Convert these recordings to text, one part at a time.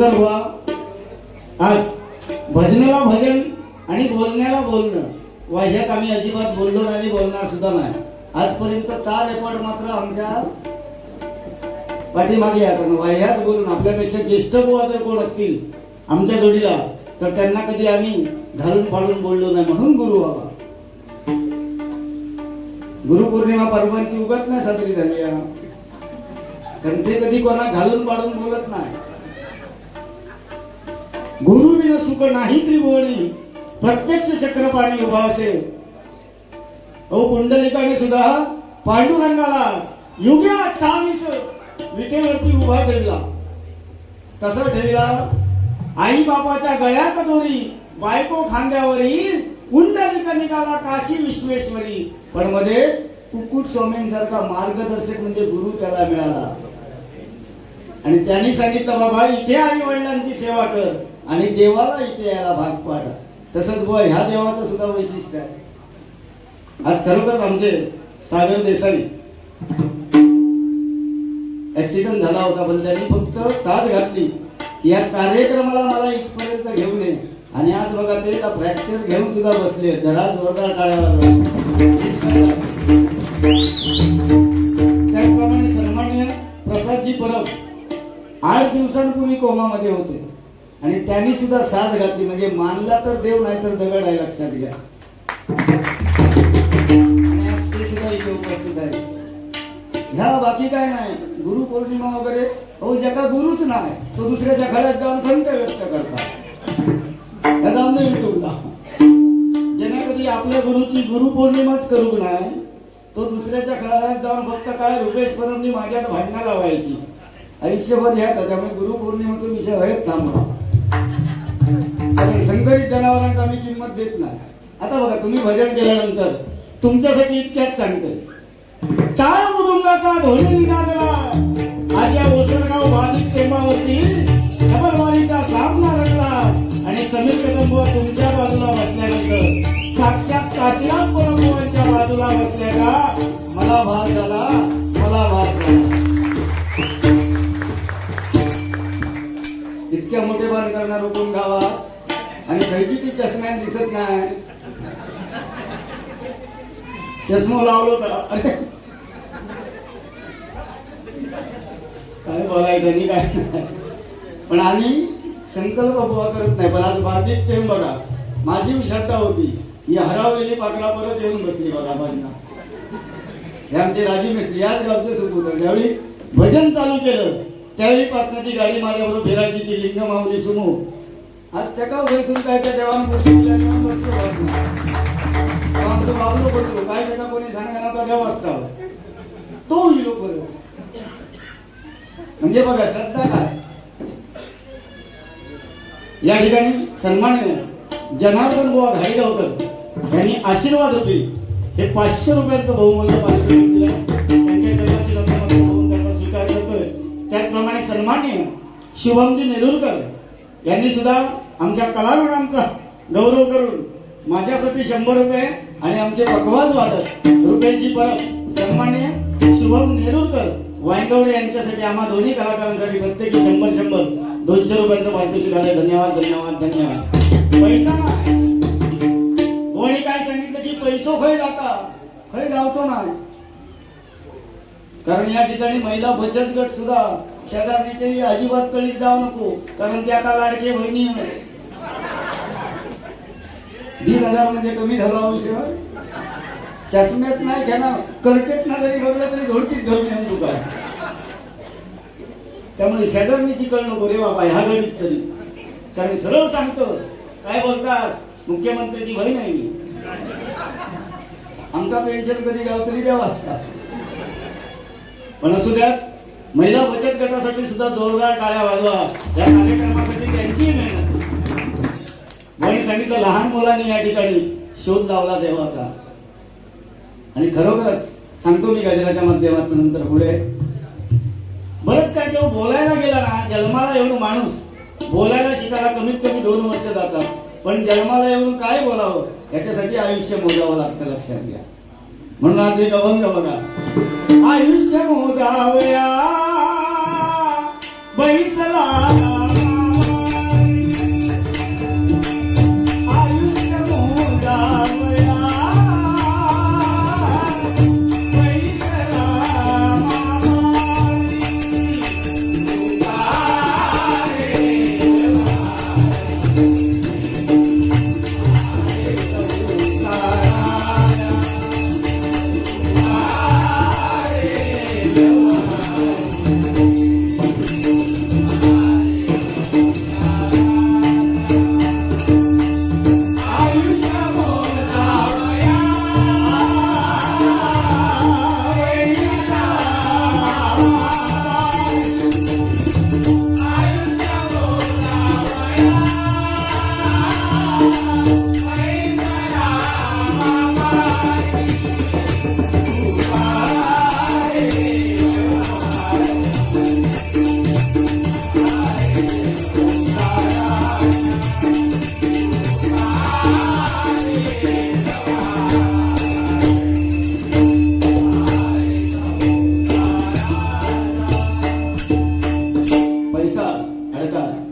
सुंदर व्हा आज भजनाला भजन आणि बोलण्याला बोलणं. वाह्यात आम्ही अजिबात बोललो नाही आणि बोलणार सुद्धा नाही. आजपर्यंत चार रेकॉर्ड मात्र आमच्या पाठीमागे आपण वाह्यात बोलून आपल्यापेक्षा ज्येष्ठ बुवा जर कोण असतील आमच्या जोडीला तर त्यांना कधी आम्ही घालून फाडून बोललो नाही म्हणून गुरु व्हावा. गुरुपौर्णिमा पर्वांची उगत नाही साजरी झाली कारण ते कधी कोणा घालून पाडून बोलत नाही. गुरु विन सुख नाही त्रिभुवनी प्रत्यक्ष चक्रपाणी उभा असे. अहो पुंडलिकाने सुद्धा पांडुरंगाला युग्या अठ्ठावीस विटेवरती उभा ठेवला कसं ठेवला आई बापाच्या गळ्यात दोरी बायको खांद्यावरील कुंडलिका निघाला काशी विश्वेश्वरी. पण मध्येच कुक्कुट स्वामींसारखा मार्गदर्शक म्हणजे गुरु त्याला मिळाला. आणि त्यांनी सांगितलं बाबा इथे आई वडिलांची सेवा कर. आणि देवाला इथे यायला भाग पाडला तसंच बुवा ह्या देवाचं सुद्धा वैशिष्ट्य आहे. आज खरोखर आमचे सागर देसाई ऍक्सिडेंट झाला होता पण त्यांनी फक्त साथ घातली. की या कार्यक्रमाला मला इथपर्यंत घेऊन ये आणि आज बघा ते फ्रॅक्चर घेऊन सुद्धा बसले जरा जोरदार टाळ्या त्याचप्रमाणे सन्मान्य प्रसादजी परब आठ दिवसांपूर्वी कोमामध्ये होते. आणि त्यांनी सुद्धा साथ घातली. म्हणजे मानला तर देव नाही तर दगड आहे लक्षात घ्या. ते सुद्धा इथे उपस्थित आहे ह्या बाकी काय नाही. गुरु पौर्णिमा वगैरे हो ज्याचा गुरुच नाही तो दुसऱ्याच्या खड्यात जाऊन खंत व्यक्त करतात. जाऊन युट्यूबला ज्याने कधी आपल्या गुरुची गुरु पौर्णिमाच करू नाही तो दुसऱ्याच्या खळ्यात जाऊन फक्त काय रुपेश परमनी माझ्यात भांडणं लावायची. आयुष्यभर ह्या त्यामुळे गुरु पौर्णिमेतून विषय आहेत थांबला. आणि संकरित जनावरांना आम्ही किंमत देत नाही. आता बघा तुम्ही भजन केल्यानंतर तुमच्यासाठी इतक्याच सांगते काय मृदुंगाचा ध्वनी निघाला आज या ओसरगाव बाधित टेंबावरती खबरवारीचा सामना रंगला आणि समीर कदंबुवा तुमच्या बाजूला बसल्यानंतर साक्षात काशीराम परमभुवांच्या बाजूला बसल्या का मला भाग झाला. इतक्या मोठे बाण करणार कोण गावात आणि खैची ती चष्म्या दिसत नाही. चष्मा लावलो तर अरे काय बोलायचं नाही काय पण आम्ही संकल्प बुवा करत नाही पण आज बाधित प्रेम बघा. माझी श्रद्धा होती. ही हरवलेली पाकडा परत येऊन बसली बघा बाजूला हे आमचे राजी मिस्त्री याच गावचे सुपुत्र. होतं ज्यावेळी भजन चालू केलं त्यावेळी पासनाची गाडी माझ्याबरोबर फिरायची ती लिंग माऊली सुमो. आज त्या वयतून काय त्या देवान गोष्टी बसलो आमचं काय त्याला कोणी सांगणार तो देव असता तो हिरो बरोबर म्हणजे बघा श्रद्धा काय? या ठिकाणी सन्मान्य जनार्दन बुवा घाईगावकर यांनी आशीर्वाद रुपये हे पाचशे रुपयांचं बहुमूल्य पारितोषिक दिलं. त्याचप्रमाणे सन्मान्य शिवमजी नेरुरकर यांनी सुद्धा आमच्या कलाविदांचा गौरव करून माझ्यासाठी शंभर रुपये आणि आमचे पकवाज वादक रुपयांची परत सन्मान्य शुभम नेरुरकर वायगवडे यांच्यासाठी आम्हा दोन्ही कलाकारांसाठी प्रत्येकी शंभर शंभर दोनशे रुपयांचं पारितोषिक आलं धन्यवाद धन्यवाद धन्यवाद. पैसा नाही. कोणी काय सांगितलं की पैसो खय जाता? खय गावतो नाही? कारण या ठिकाणी महिला बचत गट सुद्धा शेजारणीचे अजिबात कळीत जाऊ नको. कारण ते आता लाडके बहिणी दीड हजार म्हणजे कमी झाला हो विषय. चष्म्यात नाही घेणार करटेत ना जरी बघलं तरी धोडकीत घालून येऊन तू काय त्यामुळे शेजारणीची कळ नको रे बाबा ह्या घडीत तरी. कारण सरळ सांगतो काय बोलतात मुख्यमंत्र्याची बहीण आहे मी. आमचा पेन्शन कधी गाव तरी द्यावा असतात पण असू द्यात महिला बचत गटासाठी सुद्धा जोरदार टाळ्या वाजवा. या कार्यक्रमासाठी त्यांची मेहनत. आणि सांगितलं लहान मुलांनी या ठिकाणी शोध लावला देवाचा. आणि खरोखरच सांगतो मी गजराच्या माध्यमातून नंतर पुढे. बरंच काय जेव्हा बोलायला गेला ना जन्माला येऊन माणूस. बोलायला शिकायला कमीत कमी दोन वर्ष जातात. पण जन्माला येऊन काय बोलावं? याच्यासाठी आयुष्य मोजावं लागतं लक्षात घ्या. म्हणून आज एक अभंग बघा. आयुष्य मोजावया. बैसला.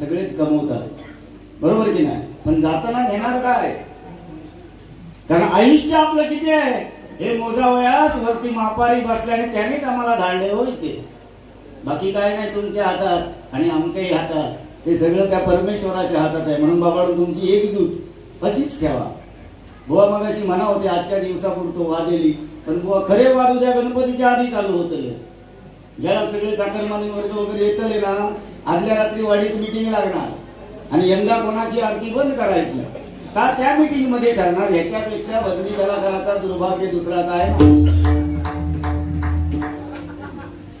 सगळेच कमवतात बरोबर की नाही? पण जाताना घेणार काय? कारण आयुष्य आपलं किती आहे? हे मोजावयास वरती मापारी बसल्याने त्यांनीच आम्हाला धाडले हो इथे बाकी काय नाही तुमच्या हातात आणि आमच्याही हातात. ते सगळं त्या परमेश्वराच्या हातात आहे. म्हणून बाबा तुमची एकजूट अशीच ठेवा. बुवा मग अशी म्हणा होते आजच्या दिवसापुरतो वादेली पण बुवा खरे वाद उद्या गणपतीच्या आधी चालू होतं ज्याला सगळे चाकरमानी वर्ग वगैरे येतले ना आदल्या रात्री वाडीत मिटिंग लागणार. आणि यंदा कोणाची आरती बंद करायची? का त्या मिटिंगमध्ये ठरणार? ह्याच्यापेक्षा बदली कलाकाराचा दुर्भाग्य दुसरा काय?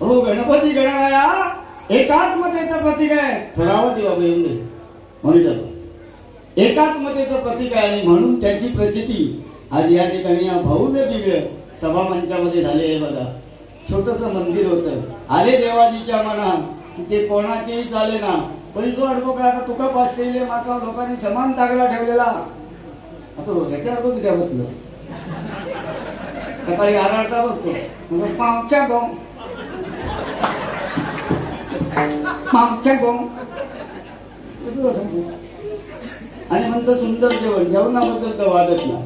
हो गणपती गणराया एकात्मतेचं प्रतीक आहे. थोडावं दिवा येऊन दे. मॉनिटर एकात्मतेचं प्रतीक आहे आणि म्हणून त्याची प्रचिती आज या ठिकाणी या भव्य दिव्य सभा मंचामध्ये झाले आहे बघा. छोटस मंदिर होतं. आले देवाजीच्या मनात. तिथे कोणाचेही चाले ना. पैसो अडको काय आता तुका केले मात्र लोकांनी समान तागडा ठेवलेला. आता रोजाच्या बघ त्या बसलं. सकाळी आराडता बसतो म्हणजे पावच्या गो पावच्या गो आणि म्हणतो सुंदर जेवण. जेवणाबद्दल तर वादच ना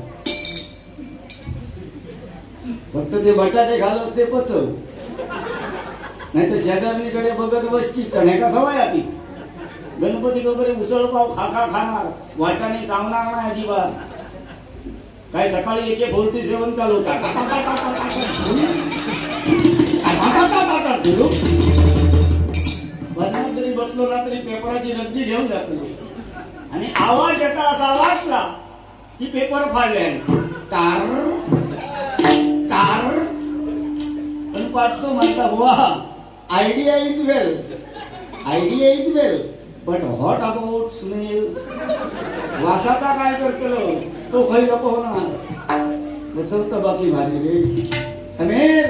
फक्त ते बटाटे घालत ते पचव नाही तर शेजारणीकडे बघत बसची तर नाही का सवय आधी गणपती वगैरे उसळ पाव खा खा खाणार. वाटाने चावणार नाही अजिबात. काय सकाळी एक एक फोर्टी सेवन चालू बदनात जरी बसलो ना तरी पेपराची रद्दी घेऊन जातो आणि आवाज येता असा वाटला की पेपर फाडले कार कार पण वाटतो म्हणता बुवा idea is well idea is well but what about Sunil वासाचा काय करतो तो खै गप होणार. बसवत बाकी भारी रे. समीर!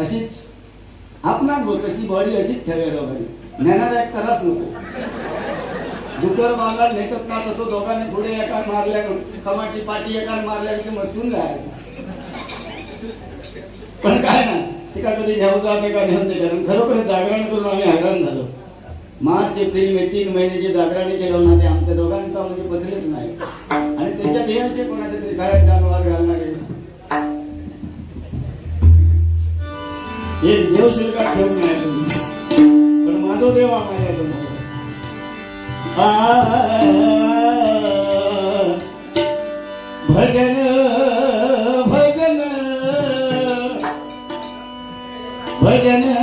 अशीच आपणात बघ बॉडी अशीच ठेवायला पाहिजे नेणारा एक कराच नको. दुकर बांधा नेतत ना तसं दोघांनी पुढे एका मारल्या कमाटी पाठी एका मारल्या की मचून जायचं पण काय ना तिका कधी घेऊ जात का घेऊन ते कारण खरोखर जागरण करून आम्ही हैराण झालो. मार्च एप्रिल मे तीन महिने जे जागरण केलं ना ते आमच्या दोघांचा म्हणजे पचलेच नाही. आणि त्याच्यात हे असे कोणाचे तरी काळ्यात जानवर घालणारे हे देव शिल्का ठेवून आहे तुम्ही. पण माधव देवा माझ्यासमोर भजन भजन. भजन.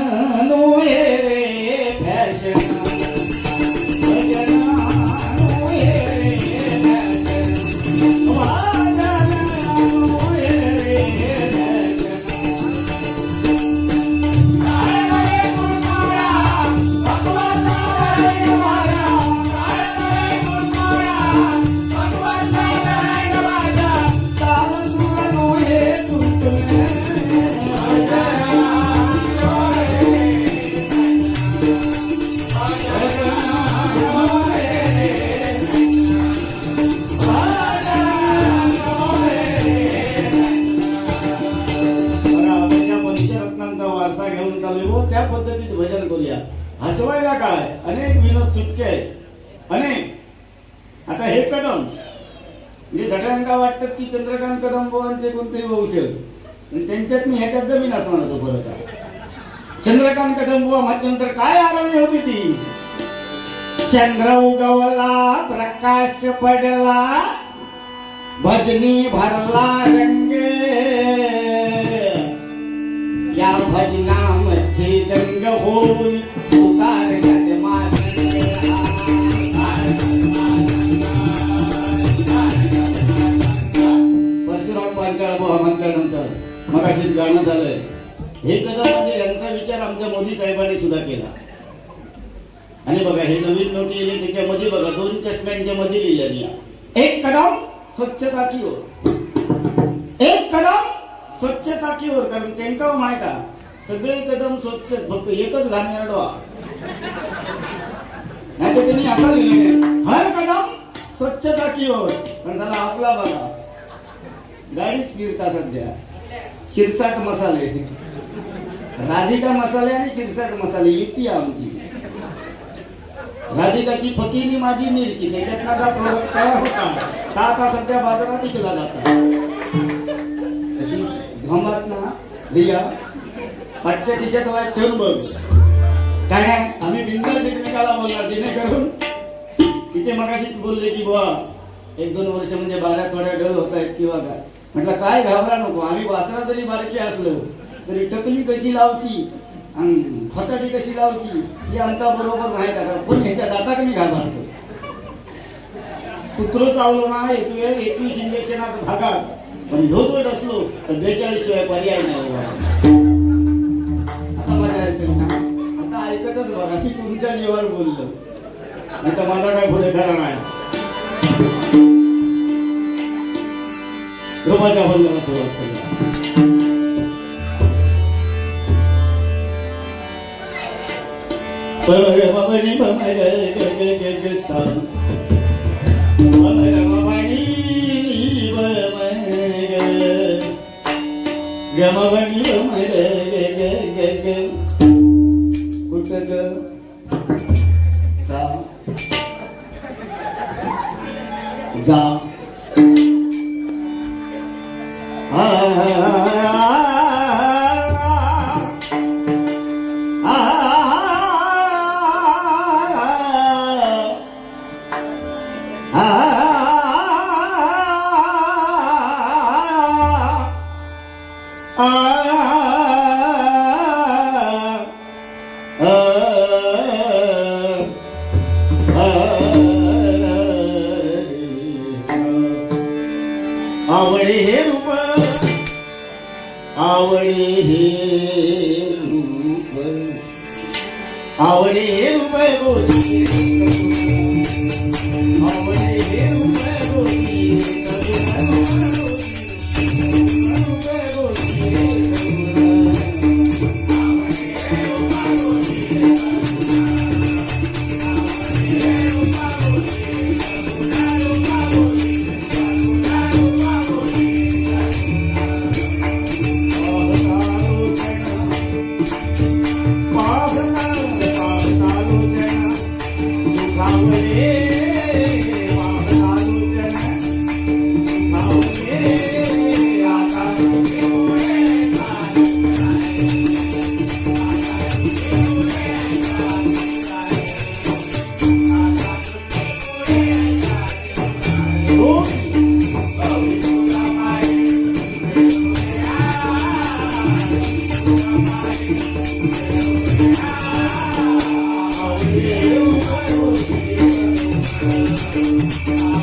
की कदंबांचे कोणतेही वंश आणि त्यांच्यात मी ह्याच्यात जमीन असणार तो परत चंद्रकांत कदंबुवा म्हटल्यानंतर काय आरवणी होती ती? चंद्र उगवला प्रकाश पडला भजनी भरला रंग या भजनामध्ये दंग होऊन सुतार म्हटल्यानंतर मग अशीच गाणं झालंय. हे कदम म्हणजे यांचा विचार आमच्या मोदी साहेबांनी सुद्धा केला. आणि बघा हे नवीन नोटी येईल त्याच्यामध्ये बघा दोन चष्म्यांच्या मध्ये लिहिल्या एक कदम स्वच्छता की ओर. एक कदम स्वच्छता की ओर कारण त्यांना माहीत सगळे कदम स्वच्छ फक्त एकच घाणेरडवा नाही तर त्यांनी असा लिहिलेलं हर कदम स्वच्छता की ओर. पण त्याला आपला बघा. गाडीच फिरता सध्या. शिरसाट मसाले. राधिका मसाले आणि शिरसाट मसाले युती आहे आमची. राधिकाची फकीरी माझी मिरची त्याच्यात का प्रोडक्ट तयार होता. का आता सध्या बाजारात विकला जातो. तशी ना रिया पाठच्या दिशेत वाय ठेवून बघ. काय नाही आम्ही बिंदास एकमेकाला बोलणार जेणेकरून तिथे मगाशीच बोलले की बुवा एक दोन वर्ष म्हणजे बारा थोड्या डल होत आहेत किंवा काय. म्हटलं काय घाबरा नको आम्ही वासरा जरी बारकी असलो तरी टकली कशी लावची? आणि खताटी कशी लावची? ही आमका बरोबर नाही का? पण ह्याच्या दाता कमी घाबरतो? कुत्र चावलो ना एक वेळ एकवीस इंजेक्शनात भागात पण ढोत असलो तर बेचाळीस शिवाय पर्याय नाही आता माझ्या ऐकत ना आता ऐकतच बघा मी तुमच्या जीवावर बोललो. नाही तर मला काय पुढे 들어가자 혼자가 저럴 겁니다. 버거버니 버거거거거거선 버거버니 버거거 야마버니 버거거거거 굴거거 자 자. आवळे हे रूप आवळे हे रूप. आवळे हे रूप गोदी